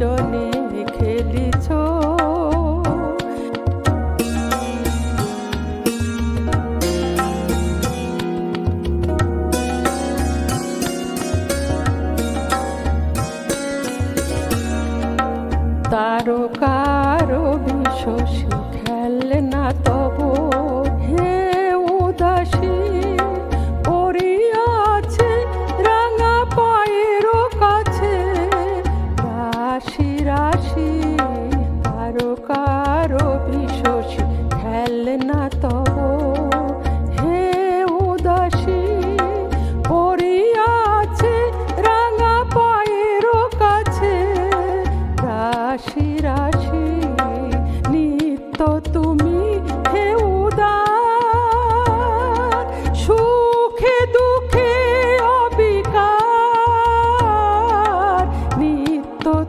জনে খেলিছ তারকার বিশ্বসী খেল না তবু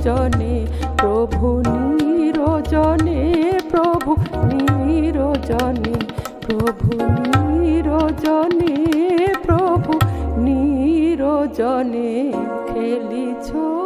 নিরজনে প্রভু নিরোজনে প্রভু নিরোজনে প্রভু নিরোজনে প্রভু নিরোজনে খেলিছো